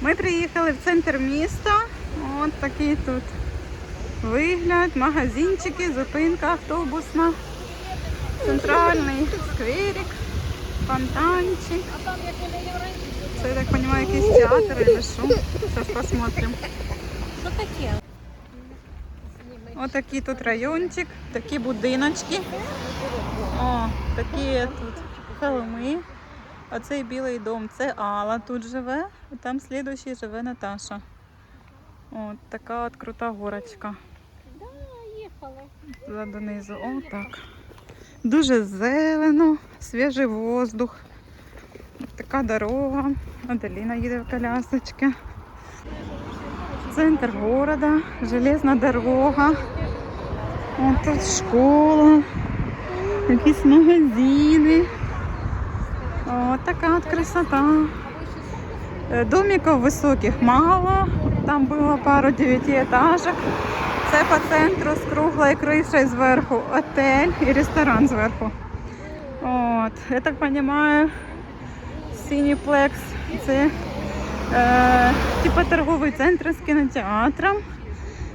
Ми приїхали в центр міста. Ось такий тут вигляд, магазинчики, зупинка автобусна, центральний скверик, фонтанчик. Це, я так розумію, якийсь театр или що. Зараз посмотрим. Що таке? Ось такий тут райончик, такі будиночки. О, такі тут холми. Оцей білий дом це Алла тут живе, а там слідуючий живе Наташа. От така от крута горочка. Да. Донизу. О, так. Дуже зелено, свіжий воздух. Така дорога. Аделіна їде в колясочці. Центр города, железна дорога. О, тут школа, якісь магазини. О, така от красота. Е, Домиків високих мало. Там було пару дев'ятиэтажек. Це по центру з круглою кришею зверху отель і ресторан зверху. От. Я так розумію, Сініплекс це е, типу торговий центр з кінотеатром.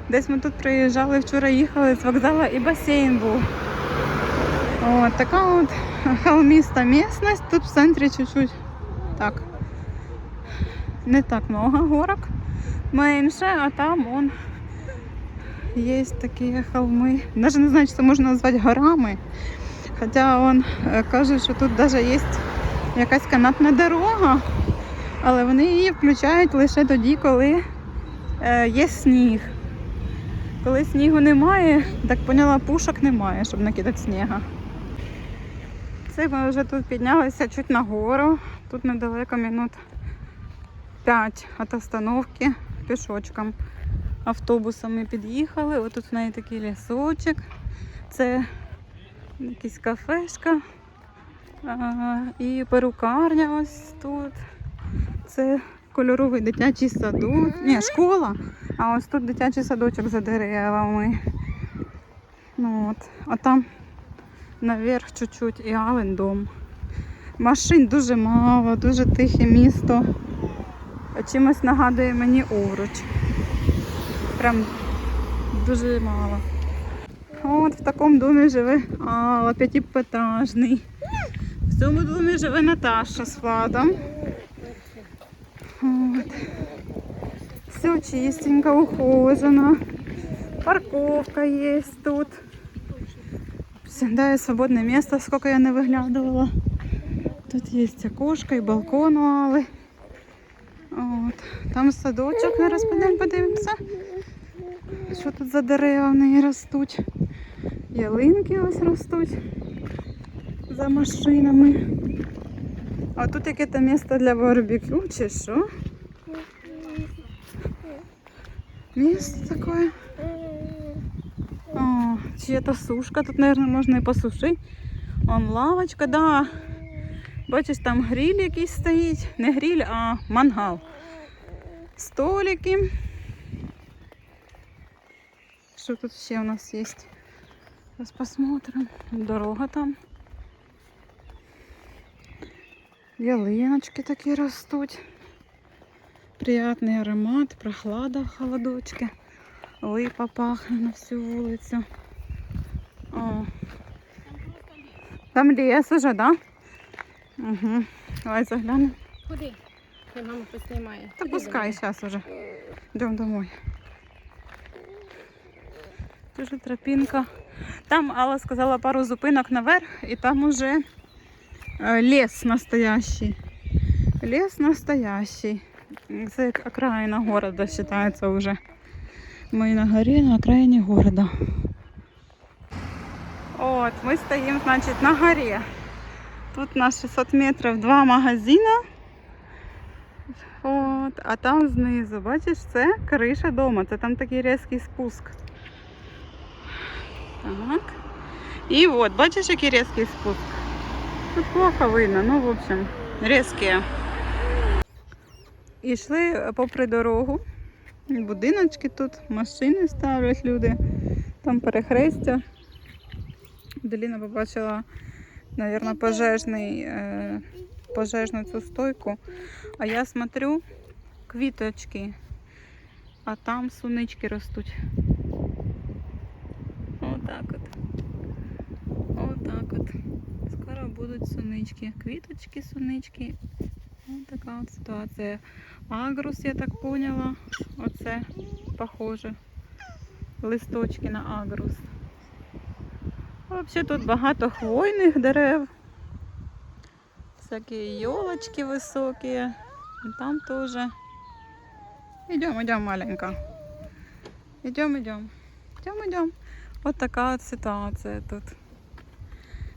Десь ми тут приїжджали, вчора їхали з вокзалу і басейн був. От, така от холміста місцевість. Тут в центрі чуть-чуть так. Не так много горок. Менше, а там вон є такі холми. Навіть не знаю, чи це можна назвати горами. Хоча он е, каже, що тут навіть є якась канатна дорога, але вони її включають лише тоді, коли е, є сніг. Коли снігу немає, так поняла, пушок немає, щоб накидати снігу. Це ми вже тут піднялися чуть нагору. Тут недалеко минут 5 від остановки пішочком. Автобусами під'їхали. Ось тут в неї такий лісочок. Це якась кафешка. А, і перукарня ось тут. Це кольоровий дитячий садок. Ні, школа. А ось тут дитячий садочок за деревами. Ну, от. А там наверх чуть-чуть і Ален дом. Машин дуже мало, дуже тихе місто. Чимось нагадує мені Овруч. Прям дуже мало. От в такому домі живе Алла, п'ятиэтажний. В цьому домі живе Наташа з Владом. От. Все чистенько, ухожено. Парковка є тут. Всегда є свободне місце, скільки я не виглядувала. Тут є окошко і балкон у Алли. От. Там садочок, зараз підемо подивимося. Що тут за дерева в неї ростуть? Ялинки ось ростуть за машинами. А тут яке-то місце для барбекю чи що? Місце таке. О, чья-то сушка. Тут, наверное, можна і посушити. Вон лавочка, да. Бачиш, там гриль якийсь стоїть. Не гриль, а мангал. Столики. Що тут ще у нас є? Зараз посмотрим. Дорога там. Ялиночки такі ростуть. Приятний аромат, прохлада в холодочке. Липа пахне на всю вулицю. О. Там ліс уже, да? Угу. Давай заглянемо. Куди? Хай мама поснімає. Та пускай зараз уже. Йдемо домой. Дуже тропінка. Там Алла сказала пару зупинок наверх, і там уже е, ліс настоящий. Ліс настоящий. Це як окраїна города вважається вже. Ми на горі, на окраїні города. От, ми стоїмо, значить, на горі. Тут на 600 метрів два магазини. От, а там знизу, бачиш, це криша дома. Це там такий різкий спуск. Так. І от, бачиш, який різкий спуск? Тут плохо видно, ну, в общем, різкі. І йшли попри дорогу. Будиночки тут, машини ставлять люди, там перехрестя. Деліна побачила, мабуть, пожежний, е, пожежну цю стойку. А я смотрю, квіточки, а там сунички ростуть. Отак от. Отак от. Скоро будуть сунички. Квіточки, сунички. Ось така от ситуація. Агрус, я так поняла. Оце похоже. Листочки на агрус. Взагалі тут багато хвойних дерев. Всякі елочки високі. І Там теж. Идем, идем, маленька. Идем, идем. Идем, идем. От така от ситуація тут.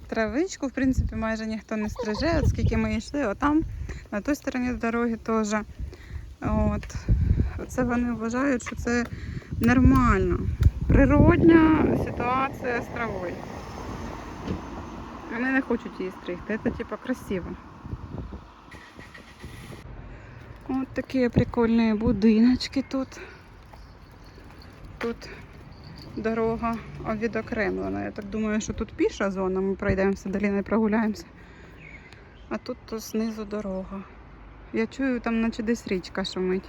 Травичку, в принципі, майже ніхто не стриже, от скільки ми йшли, отам, на той стороні дороги теж. От. Це вони вважають, що це нормально. Природня ситуація з травою. Вони не хочуть її стригти. Це типа красиво. От такі прикольні будиночки тут. Тут дорога відокремлена. Я так думаю, що тут піша зона, ми пройдемося далі не прогуляємося. А тут то знизу дорога. Я чую, там наче десь річка шумить.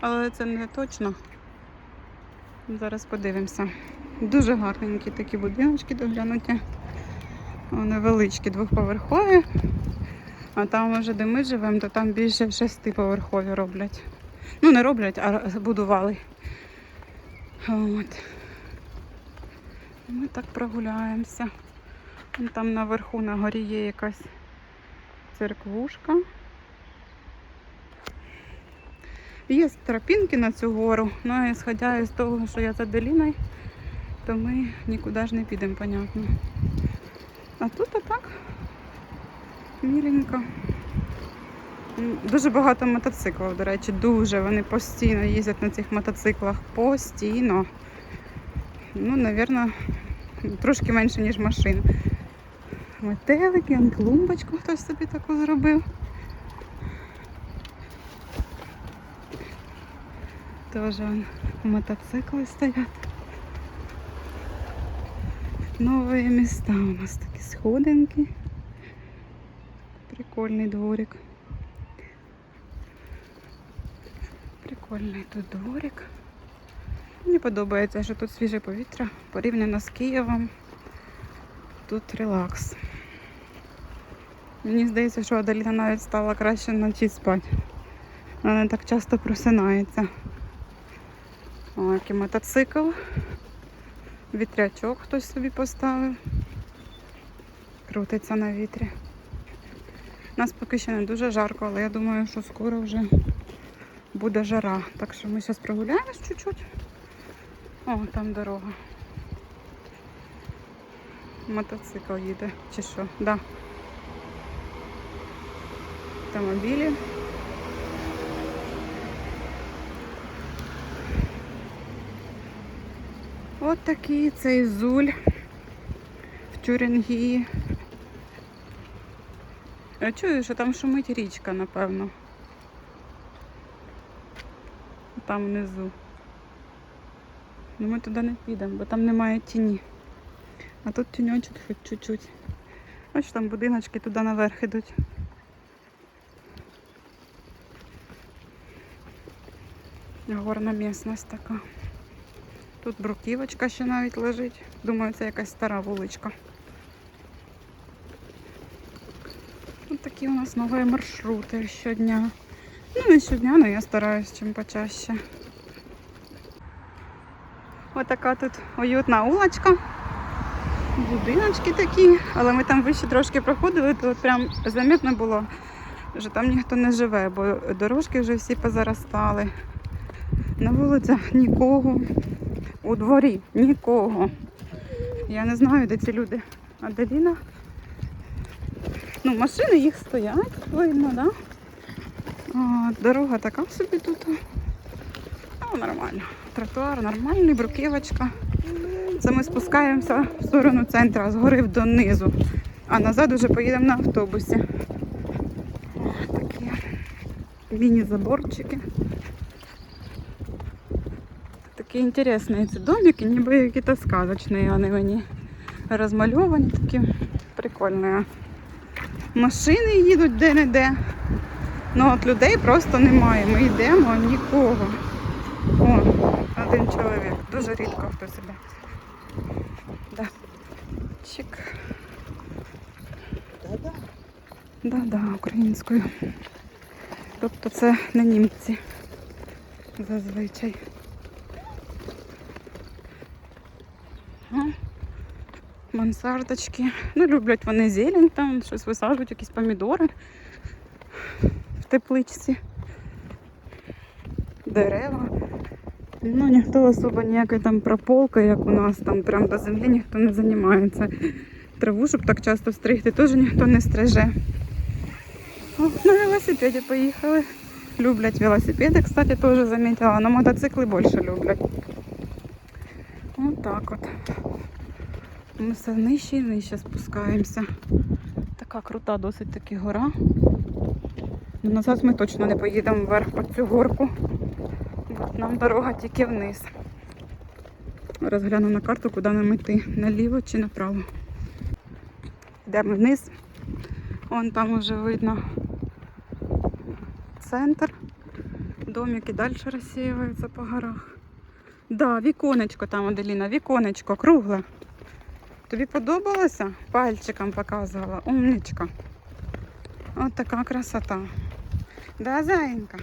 Але це не точно. Зараз подивимося. Дуже гарненькі такі будиночки доглянуті. Вони величкі, двохповерхові. А там вже де ми живемо, то там більше шестиповерхові роблять. Ну, не роблять, а будували. От. Ми так прогуляємося. Там наверху на горі є якась церквушка. Є тропінки на цю гору, ну і сходя із того, що я за доліною, то ми нікуди ж не підемо, понятно. А тут отак міленько. Дуже багато мотоциклів, до речі, дуже. Вони постійно їздять на цих мотоциклах. Постійно. Ну, напевно, трошки менше, ніж машин. Метелики, клумбочку хтось собі таку зробив. Теж мотоцикли стоять. Новые места у нас такі сходинки. Прикольний дворик. Прикольний тут дворик. Мені подобається, що тут свіже повітря порівняно з Києвом. Тут релакс. Мені здається, що Аделіна навіть стала краще вночі спати. Вона не так часто просинається. О, який мотоцикл. Вітрячок хтось собі поставив. Крутиться на вітрі. У нас поки ще не дуже жарко, але я думаю, що скоро вже буде жара. Так що ми зараз прогуляємось чуть-чуть. О, там дорога. Мотоцикл їде, чи що? Да. Автомобілі. От такий цей зуль в Тюрингії. Я чую, що там шумить річка, напевно. Там внизу. Ну ми туди не підемо, бо там немає тіні. А тут тіньочок хоч чуть-чуть. Ось там будиночки туди наверх ідуть. Горна місцевість така. Тут бруківочка ще навіть лежить. Думаю, це якась стара вуличка. Ось такі у нас нові маршрути щодня. Ну, не щодня, але я стараюсь чим почаще. Ось така тут уютна улочка. Будиночки такі, але ми там вище трошки проходили, то прям замітно було, що там ніхто не живе, бо дорожки вже всі позаростали. На вулицях нікого. У дворі нікого. Я не знаю, де ці люди. Аделіна. Ну, машини їх стоять, видно, да? А, дорога така собі тут. Ну, нормально. Тротуар нормальний, бруківочка. Це ми спускаємося в сторону центру, згори донизу. А назад уже поїдемо на автобусі. Такі міні-заборчики. Такі інтересні ці домики, ніби якісь сказочні, вони мені розмальовані такі прикольні. Машини їдуть де-не-де. Ну от людей просто немає. Ми йдемо, нікого. О, один чоловік. Дуже рідко хтось іде. Да. Чик. Да-да, українською. Тобто це не німці зазвичай. О, мансардочки. Ну, люблять вони зелень там, щось висаджують, якісь помідори в тепличці. Дерева. Ну, ніхто особо ніякої там прополки, як у нас, там прям до землі ніхто не займається. Траву, щоб так часто стригти, теж ніхто не стриже. О, на велосипеді поїхали. Люблять велосипеди, кстати, теж замітила. Но мотоцикли більше люблять. Ось так от. Ми все нижче і нижче спускаємося. Така крута досить таки гора. Ну, назад ми точно не поїдемо вверх по цю горку. Бо нам дорога тільки вниз. Розгляну на карту, куди нам йти. Наліво чи направо. Йдемо вниз. Вон там вже видно центр. Домики далі розсіюються по горах. Да, віконечко там, Аделіна, віконечко, кругле. Тобі подобалося? Пальчиком показувала. Умничка. От така красота. Да, зайенька?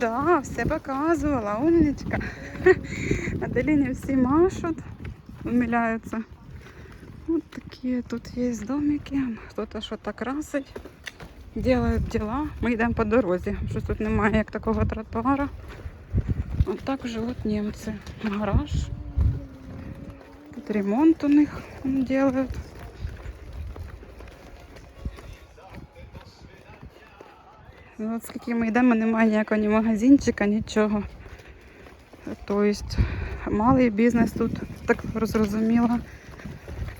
Да, все показувала, умничка. Аделіні всі машуть, умиляються. Вот такие тут есть домики. Кто-то что-то красить. Делают дела. Ми йдемо по дорозі. Щось тут немає як такого тротуара. От так живуть німці. Гараж. Тут ремонт у них делают. Ну, От скільки ми йдемо, немає ніякого ні магазинчика, нічого. Тобто малий бізнес тут, так зрозуміло,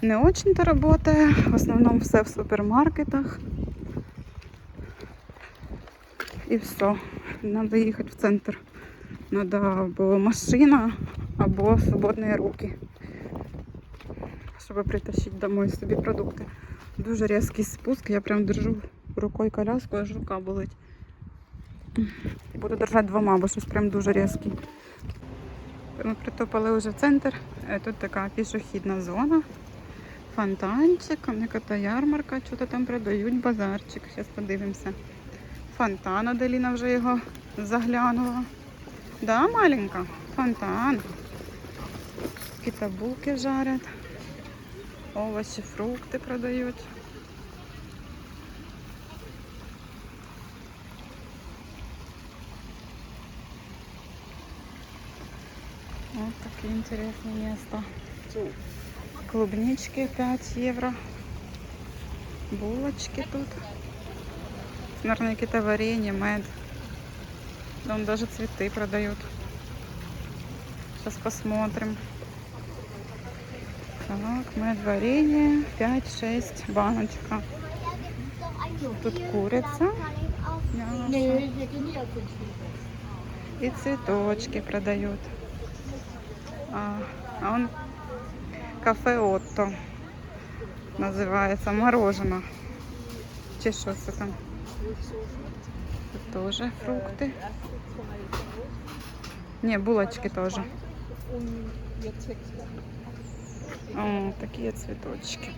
не очень-то работає. В основному все в супермаркетах. І все. Надо їхати в центр. Надо або машина, або свободні руки. Щоб притащити домой собі продукти. Дуже різкий спуск. Я прям держу рукою коляску, аж рука болить. Буду держати двома, бо щось прям дуже різкий. Ми притопали вже в центр. Е, Тут така пішохідна зона. Фонтанчик, яка ярмарка, що-то там продають, базарчик. Зараз подивимося. Фонтан, Аделіна вже його заглянула. Да, маленька? Фонтан. Якісь булки жарять. Овочі, фрукти продають. Вот такие интересные места. Клубнички 5 евро. Булочки тут. Наверное, какие-то варенье, мед. Там даже цветы продают. Сейчас посмотрим. Так, мед варенье 5-6 баночка. Тут курица. И цветочки продают. А, а он кафе Отто називається морожено. Чи що це там? Тут теж фрукти. Ні, булочки теж. О, такі цвіточки.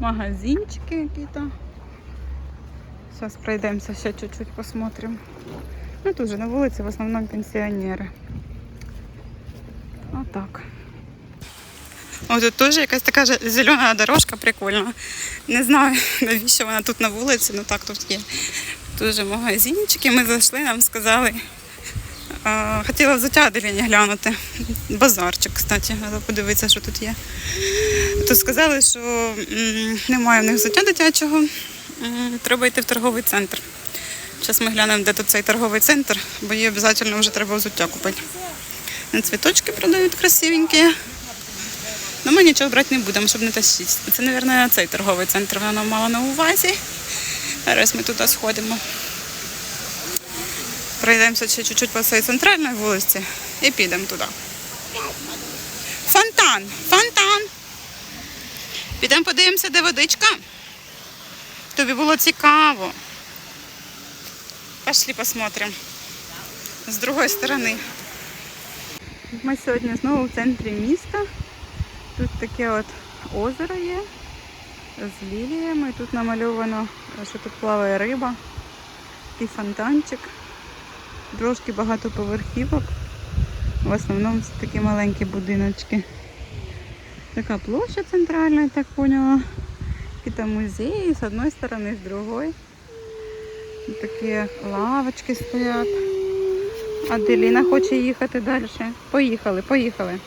Магазинчики какие-то. Сейчас пройдемся, ще чуть-чуть посмотрим. Ну, тут же на вулиці в основному пенсіонери. Отак. О, тут теж якась така зелена дорожка прикольна. Не знаю, навіщо вона тут на вулиці, ну так тут є. Дуже магазинчики. Ми зайшли, нам сказали. А, хотіла взуття Аделіні глянути. Базарчик, кстати, подивитися, що тут є. Тут сказали, що м, немає в них взуття дитячого, м, треба йти в торговий центр. Зараз ми глянемо, де тут цей торговий центр, бо їй обов'язково вже треба взуття купити. Цвіточки продають красивенькі. Ми нічого брати не будемо, щоб не тащити. Це, мабуть, цей торговий центр вона мала на увазі. Зараз ми туди сходимо. Пройдемося ще чуть-чуть по цій центральній вулиці і підемо туди. Фонтан! Фонтан! Підемо подивимося, де водичка. тобі було цікаво. Пошли посмотрим. З другої сторони. Ми сьогодні знову в центрі міста. Тут таке от озеро є з ліліями. Тут намальовано, що тут плаває риба. Такий фонтанчик. Трошки багато поверхівок. В основному це такі маленькі будиночки. Така площа центральна, я так поняла. І там музеї з одної сторони, з другої. Тут Такі лавочки стоять. Аделіна хоче їхати далі. Поїхали, поїхали.